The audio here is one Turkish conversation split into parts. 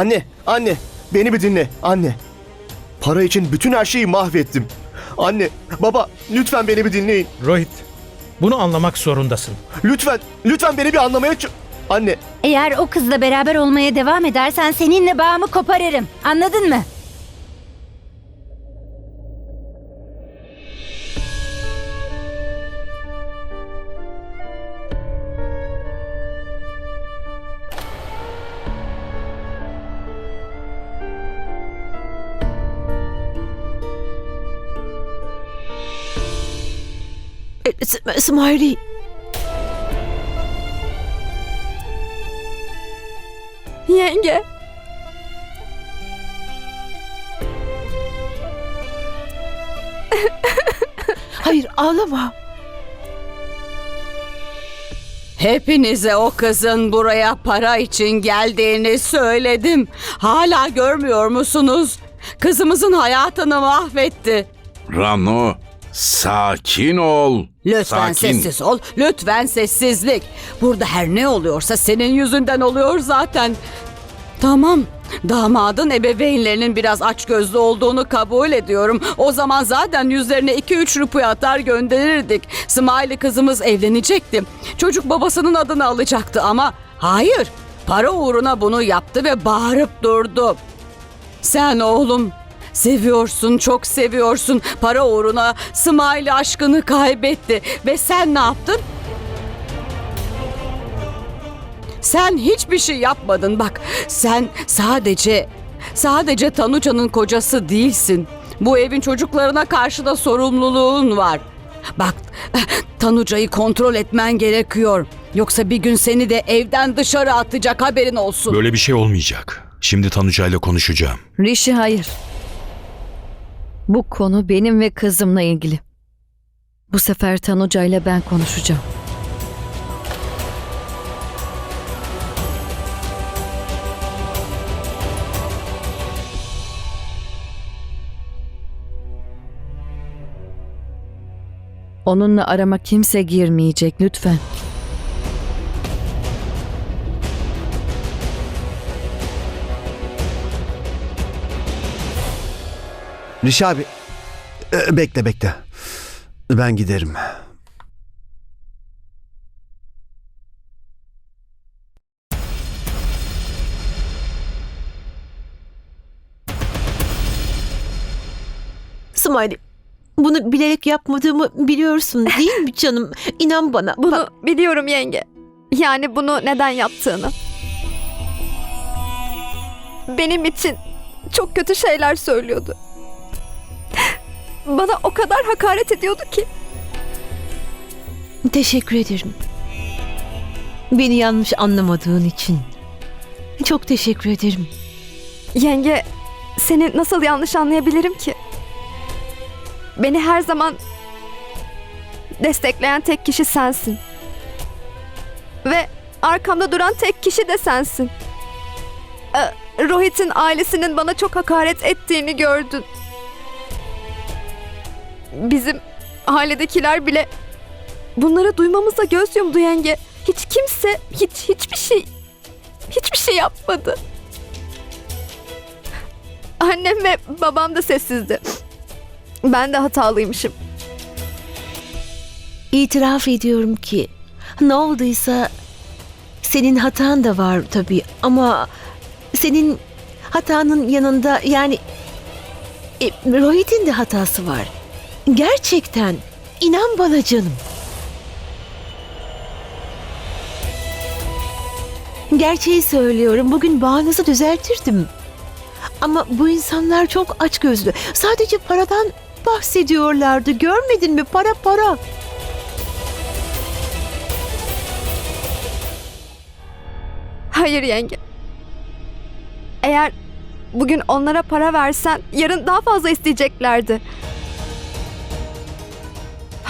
Anne, anne, beni bir dinle, anne. Para için bütün her şeyi mahvettim. Anne, baba, lütfen beni bir dinleyin. Rohit, bunu anlamak zorundasın. Lütfen, lütfen beni bir anlamaya ç- Anne, Eğer o kızla beraber olmaya devam edersen seninle bağımı koparırım. Anladın mı? Smiley. Yenge. Hayır ağlama. Hepinize o kızın buraya para için geldiğini söyledim. Hala görmüyor musunuz? Kızımızın hayatını mahvetti. Rano, sakin ol. Lütfen sakin. sessiz ol. Lütfen sessizlik. Burada her ne oluyorsa senin yüzünden oluyor zaten. Tamam. Damadın ebeveynlerinin biraz açgözlü olduğunu kabul ediyorum. O zaman zaten yüzlerine 2-3 rupiye atar gönderirdik. Smiley kızımız evlenecekti. Çocuk babasının adını alacaktı ama hayır. Para uğruna bunu yaptı ve bağırıp durdu. Sen oğlum seviyorsun, çok seviyorsun. Para uğruna Smiley aşkını kaybetti ve sen ne yaptın? Sen hiçbir şey yapmadın bak. Sen sadece sadece Tanuca'nın kocası değilsin. Bu evin çocuklarına karşı da sorumluluğun var. Bak Tanuca'yı kontrol etmen gerekiyor. Yoksa bir gün seni de evden dışarı atacak haberin olsun. Böyle bir şey olmayacak. Şimdi Tanuca'yla konuşacağım. Rişi hayır. Bu konu benim ve kızımla ilgili. Bu sefer Tanuca ile ben konuşacağım. Onunla arama kimse girmeyecek lütfen. Rişi abi e, bekle bekle. Ben giderim. Smiley. Bunu bilerek yapmadığımı biliyorsun değil mi canım? İnan bana. Bunu Bak, biliyorum yenge. Yani bunu neden yaptığını. Benim için çok kötü şeyler söylüyordu. Bana o kadar hakaret ediyordu ki. teşekkür ederim. Beni yanlış anlamadığın için. Çok teşekkür ederim. Yenge, seni nasıl yanlış anlayabilirim ki? Beni her zaman destekleyen tek kişi sensin. Ve arkamda duran tek kişi de sensin. Ee, Rohit'in ailesinin bana çok hakaret ettiğini gördün. Bizim ailedekiler bile bunları duymamıza göz yumdu yenge. Hiç kimse hiç hiçbir şey hiçbir şey yapmadı. Annem ve babam da sessizdi. Ben de hatalıymışım. İtiraf ediyorum ki ne olduysa senin hatan da var tabii ama senin hatanın yanında yani e, Rohit'in de hatası var. Gerçekten inan bana canım. Gerçeği söylüyorum. Bugün bağınızı düzeltirdim. Ama bu insanlar çok açgözlü. Sadece paradan bahsediyorlardı. Görmedin mi? Para para. Hayır yenge. Eğer bugün onlara para versen yarın daha fazla isteyeceklerdi.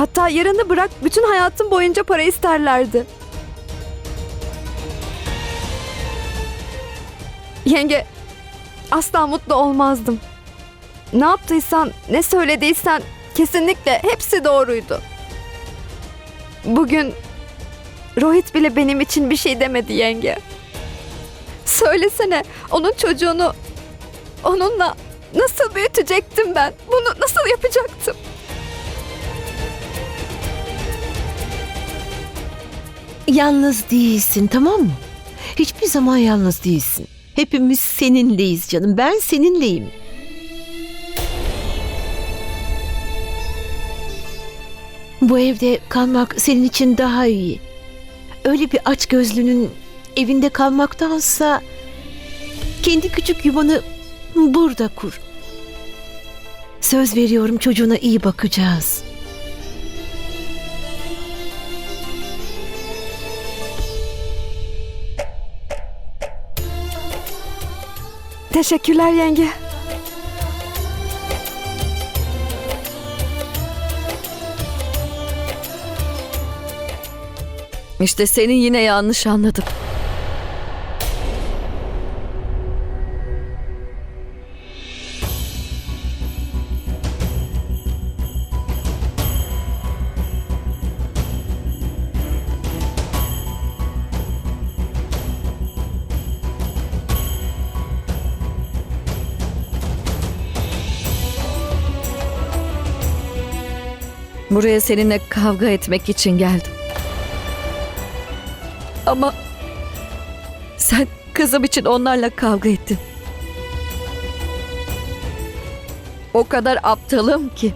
Hatta yarını bırak bütün hayatım boyunca para isterlerdi. Yenge, asla mutlu olmazdım. Ne yaptıysan, ne söylediysen kesinlikle hepsi doğruydu. Bugün Rohit bile benim için bir şey demedi yenge. Söylesene onun çocuğunu onunla nasıl büyütecektim ben? Bunu nasıl yapacaktım? Yalnız değilsin tamam mı? Hiçbir zaman yalnız değilsin. Hepimiz seninleyiz canım. Ben seninleyim. Bu evde kalmak senin için daha iyi. Öyle bir aç gözlünün evinde kalmaktansa kendi küçük yuvanı burada kur. Söz veriyorum çocuğuna iyi bakacağız. Teşekkürler yenge. İşte seni yine yanlış anladım. Buraya seninle kavga etmek için geldim. Ama sen kızım için onlarla kavga ettin. O kadar aptalım ki.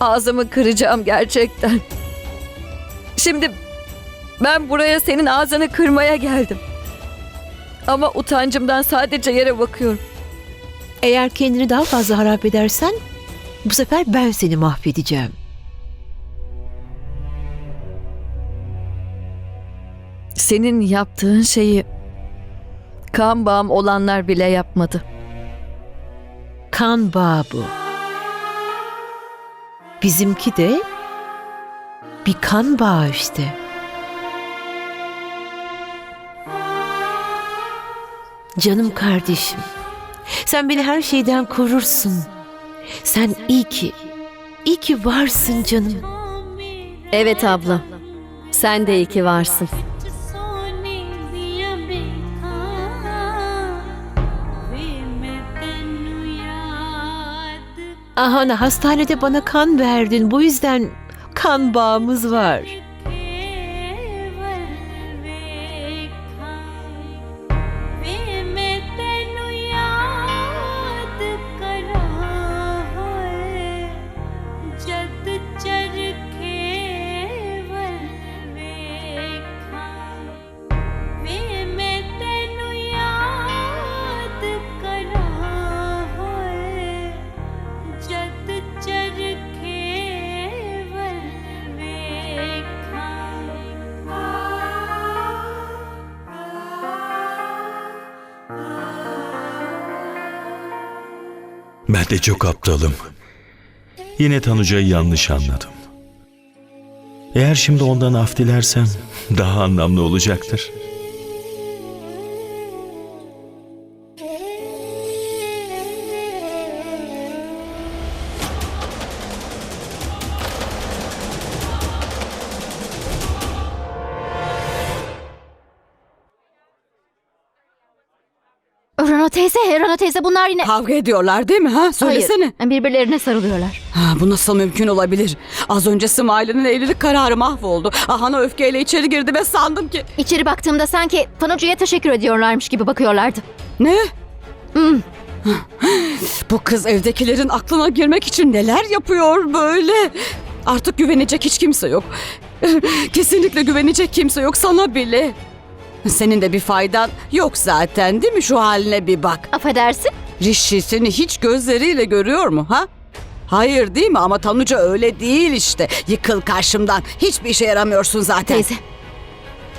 Ağzımı kıracağım gerçekten. Şimdi ben buraya senin ağzını kırmaya geldim. Ama utancımdan sadece yere bakıyorum. Eğer kendini daha fazla harap edersen bu sefer ben seni mahvedeceğim. Senin yaptığın şeyi kan bağım olanlar bile yapmadı. Kan bağı bu. Bizimki de bir kan bağı işte. Canım kardeşim. Sen beni her şeyden korursun. Sen iyi ki, iyi ki varsın canım. Evet abla. Sen de iyi ki varsın. Ahana hastanede bana kan verdin. Bu yüzden kan bağımız var. De çok aptalım. Yine Tanuca'yı yanlış anladım. Eğer şimdi ondan af dilersem daha anlamlı olacaktır. Rano teyze, Rano teyze bunlar yine... Kavga ediyorlar değil mi ha? Söylesene. Hayır, birbirlerine sarılıyorlar. Ha, bu nasıl mümkün olabilir? Az önce Smile'nin evlilik kararı mahvoldu. Ahana öfkeyle içeri girdi ve sandım ki... İçeri baktığımda sanki Tanucu'ya teşekkür ediyorlarmış gibi bakıyorlardı. Ne? Hmm. Bu kız evdekilerin aklına girmek için neler yapıyor böyle? Artık güvenecek hiç kimse yok. Kesinlikle güvenecek kimse yok sana bile. Senin de bir faydan yok zaten değil mi? Şu haline bir bak. Affedersin. Rishi seni hiç gözleriyle görüyor mu ha? Hayır değil mi? Ama Tanuca öyle değil işte. Yıkıl karşımdan. Hiçbir işe yaramıyorsun zaten. Teyze.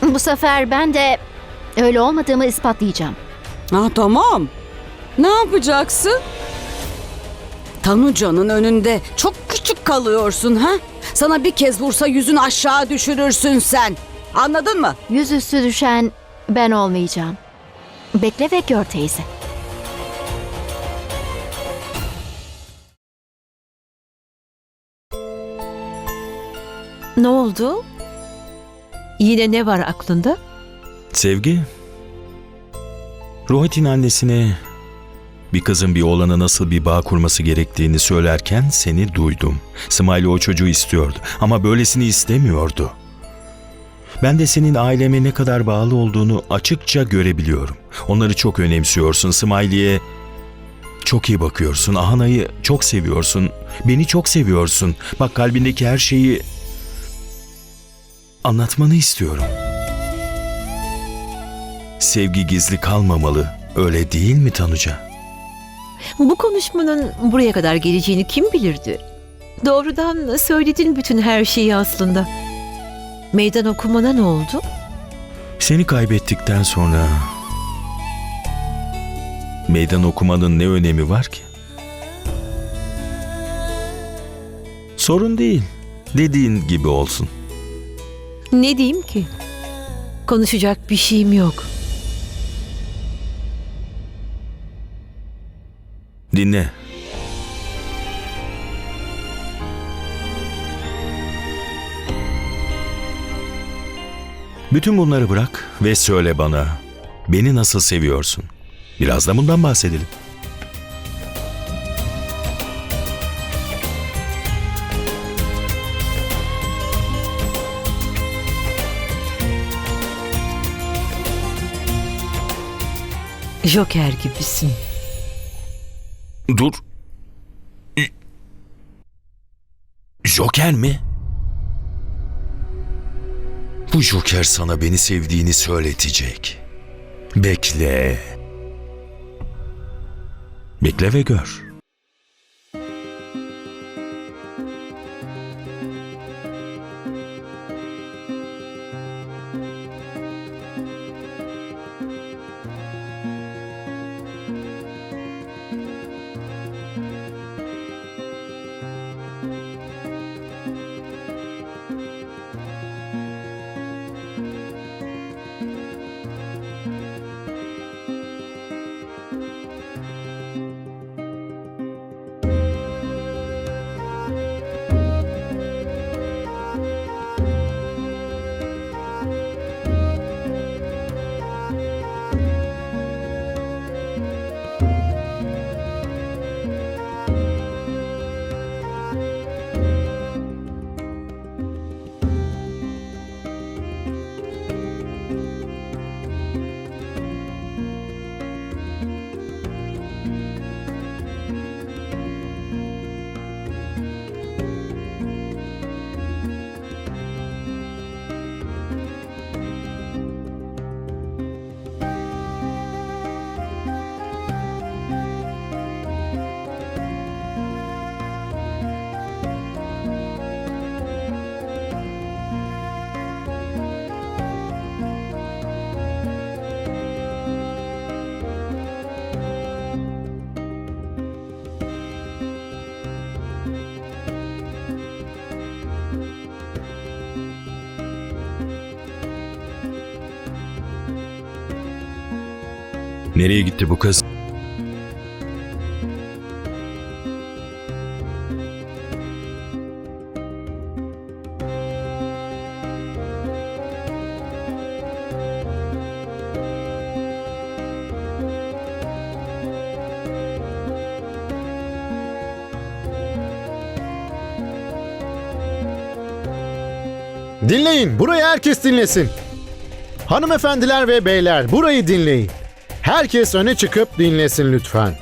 Bu sefer ben de öyle olmadığımı ispatlayacağım. Ha tamam. Ne yapacaksın? Tanuca'nın önünde çok küçük kalıyorsun ha? Sana bir kez vursa yüzünü aşağı düşürürsün sen. Anladın mı? Yüzüstü düşen ben olmayacağım. Bekle ve gör teyze. Ne oldu? Yine ne var aklında? Sevgi, Rohit'in annesine bir kızın bir oğlana nasıl bir bağ kurması gerektiğini söylerken seni duydum. Smiley o çocuğu istiyordu ama böylesini istemiyordu. Ben de senin aileme ne kadar bağlı olduğunu açıkça görebiliyorum. Onları çok önemsiyorsun. Smiley'e çok iyi bakıyorsun. Ahana'yı çok seviyorsun. Beni çok seviyorsun. Bak kalbindeki her şeyi anlatmanı istiyorum. Sevgi gizli kalmamalı. Öyle değil mi Tanuca? Bu konuşmanın buraya kadar geleceğini kim bilirdi? Doğrudan söyledin bütün her şeyi aslında. Meydan okumana ne oldu? Seni kaybettikten sonra meydan okumanın ne önemi var ki? Sorun değil. Dediğin gibi olsun. Ne diyeyim ki? Konuşacak bir şeyim yok. Dinle. Bütün bunları bırak ve söyle bana. Beni nasıl seviyorsun? Biraz da bundan bahsedelim. Joker gibisin. Dur. Joker mi? Bu Joker sana beni sevdiğini söyletecek. Bekle. Bekle ve gör. Nereye gitti bu kız? Dinleyin, burayı herkes dinlesin. Hanımefendiler ve beyler, burayı dinleyin. Herkes öne çıkıp dinlesin lütfen.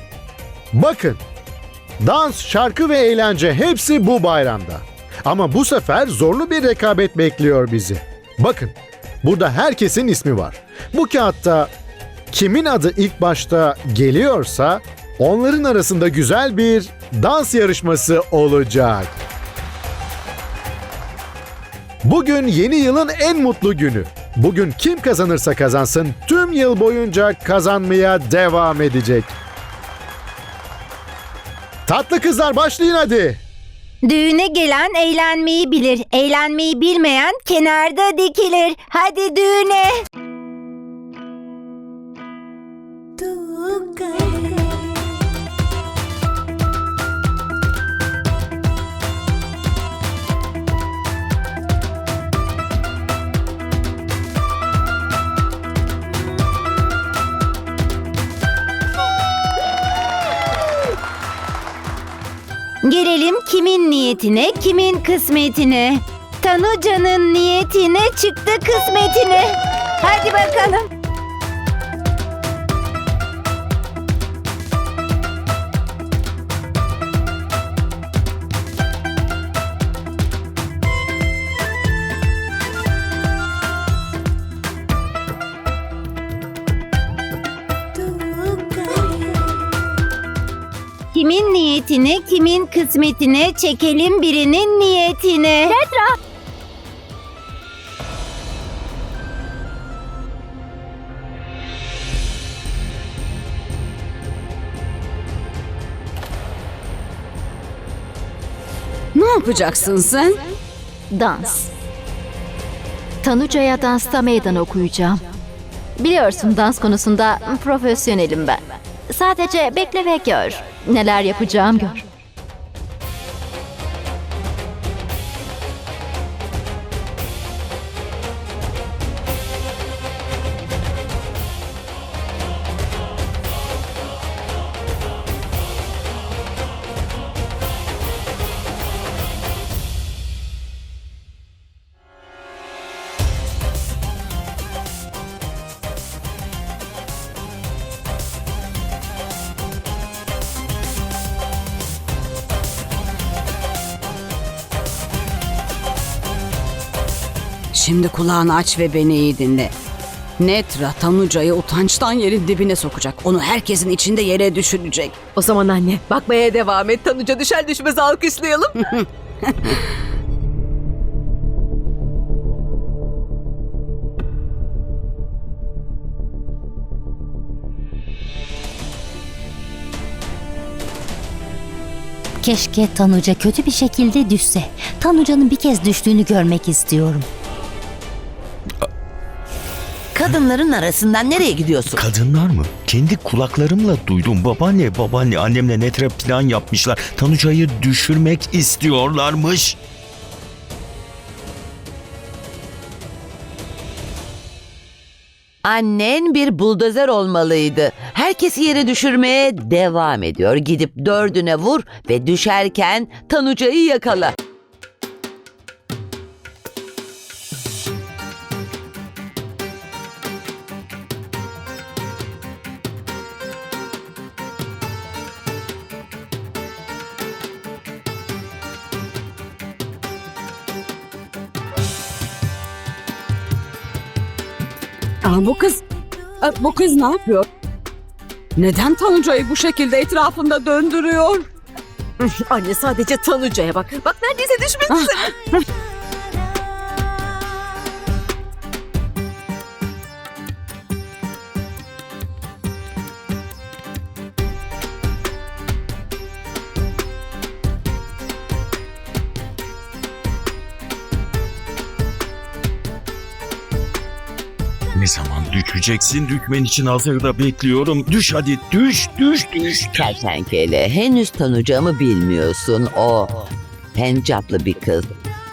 Bakın, dans, şarkı ve eğlence hepsi bu bayramda. Ama bu sefer zorlu bir rekabet bekliyor bizi. Bakın, burada herkesin ismi var. Bu kağıtta kimin adı ilk başta geliyorsa onların arasında güzel bir dans yarışması olacak. Bugün yeni yılın en mutlu günü. Bugün kim kazanırsa kazansın tüm yıl boyunca kazanmaya devam edecek. Tatlı kızlar başlayın hadi. Düğüne gelen eğlenmeyi bilir. Eğlenmeyi bilmeyen kenarda dikilir. Hadi düğüne. Kimin niyetine, kimin kısmetine. Tanuca'nın niyetine çıktı kısmetine. Hadi bakalım. Niyetine, kimin kısmetine çekelim birinin niyetine. Petra! Ne yapacaksın sen? Dans. Tanuca'ya dansta meydan okuyacağım. Biliyorsun dans konusunda profesyonelim ben. Sadece bekle ve gör. Neler yapacağım gör. Şimdi kulağını aç ve beni iyi dinle. Netra Tanuca'yı utançtan yerin dibine sokacak. Onu herkesin içinde yere düşürecek. O zaman anne bakmaya devam et. Tanuca düşer düşmez alkışlayalım. Keşke Tanuca kötü bir şekilde düşse. Tanuca'nın bir kez düştüğünü görmek istiyorum. Kadınların arasından nereye gidiyorsun? Kadınlar mı? Kendi kulaklarımla duydum. Babaanne, babaanne annemle netre plan yapmışlar. Tanuca'yı düşürmek istiyorlarmış. Annen bir buldozer olmalıydı. Herkesi yere düşürmeye devam ediyor. Gidip dördüne vur ve düşerken Tanuca'yı yakala. Aa, bu kız, Aa, bu kız ne yapıyor? Neden Tanuca'yı bu şekilde etrafında döndürüyor? anne sadece Tanuca'ya bak. Bak neredeyse düşmek Ne zaman düşeceksin? Düşmen için hazırda bekliyorum. Düş hadi, düş, düş, düş. Kertenkele henüz Tanuca'mı bilmiyorsun. O Pencaplı bir kız.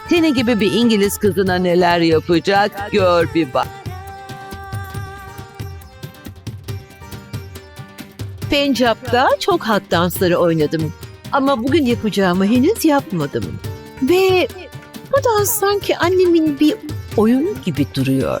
Seni gibi bir İngiliz kızına neler yapacak gör bir bak. Pencap'ta çok hat dansları oynadım. Ama bugün yapacağımı henüz yapmadım. Ve bu dans sanki annemin bir oyunu gibi duruyor.